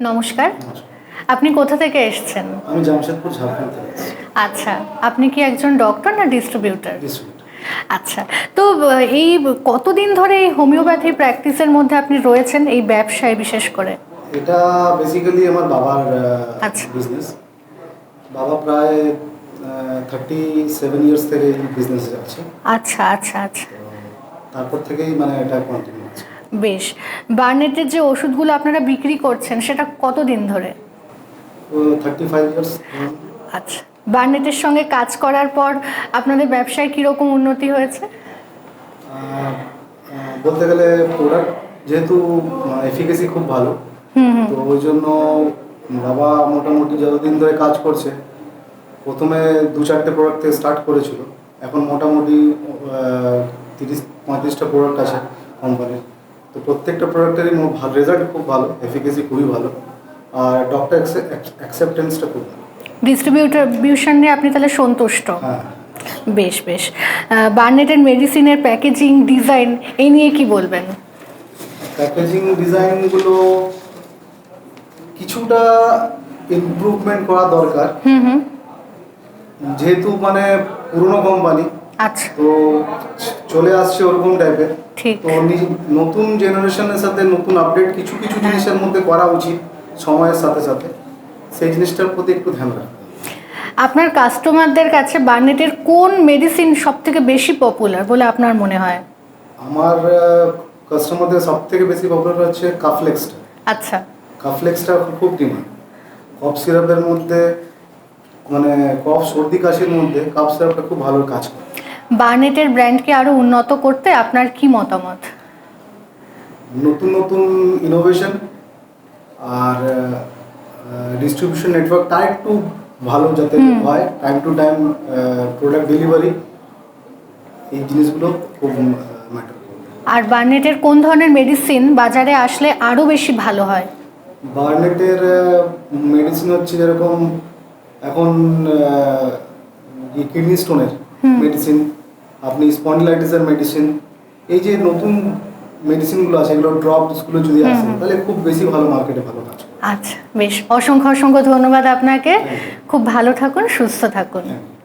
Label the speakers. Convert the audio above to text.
Speaker 1: নমস্কার। আপনি কোথা থেকে এসেছেন?
Speaker 2: আমি জামশেদপুর ঝাড়খণ্ড থেকে
Speaker 1: আচ্ছা আপনি কি একজন ডক্টর না ডিস্ট্রিবিউটর? আচ্ছা তো এই কতদিন ধরে এই হোমিওপ্যাথি প্র্যাকটিসের মধ্যে আপনি রয়েছেন এই ব্যবসায় বিশেষ করে?
Speaker 2: এটা বেসিক্যালি আমার বাবার
Speaker 1: আচ্ছা।
Speaker 2: বিজনেস বাবা প্রায় থার্টি সেভেন ইয়ার্স থেকে এই বিজনেসে আছে।
Speaker 1: আচ্ছা আচ্ছা আচ্ছা।
Speaker 2: তারপর থেকেই মানে এটা কন্টিনিউ
Speaker 1: বেশ। বার্নেটের যে ওষুধগুলো আপনারা বিক্রি করছেন সেটা কতদিন ধরে? আচ্ছা। বার্নেটের সঙ্গে কাজ করার পর আপনাদের ব্যবসায় কীরকম উন্নতি হয়েছে?
Speaker 2: বলতে গেলে প্রোডাক্ট যেহেতু এফিকেসি খুব ভালো তো ওই জন্য বাবা মোটামুটি যতদিন ধরে কাজ করছে প্রথমে দু চারটে প্রোডাক্ট থেকে স্টার্ট করেছিল। এখন মোটামুটি তিরিশ পঁয়ত্রিশটা প্রোডাক্ট আছে কোম্পানির তো প্রত্যেকটা প্রোডাক্টেরই ভালো রেজাল্ট খুব ভালো এফিকেসি খুবই ভালো আর ডক্টর অ্যাকসেপ্টেন্সটা খুব ভালো।
Speaker 1: ডিস্ট্রিবিউটর নিয়ে আপনি তাহলে সন্তুষ্ট?
Speaker 2: হ্যাঁ।
Speaker 1: বেশ বেশ। বার্নেটের মেডিসিনের প্যাকেজিং ডিজাইন এই নিয়ে কি বলবেন?
Speaker 2: প্যাকেজিং ডিজাইনগুলো কিছুটা ইমপ্রুভমেন্ট করা দরকার।
Speaker 1: হুম হুম।
Speaker 2: যেহেতু মানে পুরনো কোম্পানি
Speaker 1: আচ্ছা।
Speaker 2: তো চলে আসছে ওরকম টাইপের
Speaker 1: ঠিক।
Speaker 2: তো নতুন জেনারেশনের সাথে নতুন আপডেট কিছু কিছু জিনিসের মধ্যে করা উচিত সময়ের সাথে সাথে। সেই জিনিসটার প্রতি একটু ধ্যান রাখতে
Speaker 1: আপনার কাস্টমারদের কাছে বার্নেটের কোন মেডিসিন সব থেকে বেশি পপুলার বলে আপনার মনে হয়?
Speaker 2: আমার কাস্টমারদের সব থেকে বেশি পপুলার হচ্ছে কাফলেক্সটা
Speaker 1: আচ্ছা।
Speaker 2: কাফলেক্সটা খুব ডিমান্ড কফ সিরাপের মধ্যে মানে কফ সর্দি কাশির মধ্যে কাফ সিরাপটা খুব ভালো কাজ করে।
Speaker 1: বার্নেটের ব্র্যান্ডকে আরও উন্নত করতে আপনার কি মতামত?
Speaker 2: নতুন নতুন ইনোভেশন আর ডিস্ট্রিবিউশন নেটওয়ার্ক নেটওয়ার্কটা একটু ভালো যাতে হয়। Time to time product delivery এই জিনিসগুলো খুব ম্যাটার
Speaker 1: আর বার্নেটের কোন ধরনের মেডিসিন বাজারে আসলে আরও বেশি ভালো হয়?
Speaker 2: বার্নেটের মেডিসিন হচ্ছে যেরকম এখন কিডনি স্টোনের মেডিসিন আপনি স্পন্ডিলাইটিসের মেডিসিন এই যে নতুন মেডিসিনগুলো আছে এগুলো ড্রপসগুলো যদি আসে তাহলে খুব বেশি ভালো মার্কেটে ভালো কাজ
Speaker 1: আচ্ছা বেশ। অসংখ্য অসংখ্য ধন্যবাদ আপনাকে। খুব ভালো থাকুন সুস্থ থাকুন।
Speaker 2: হ্যাঁ।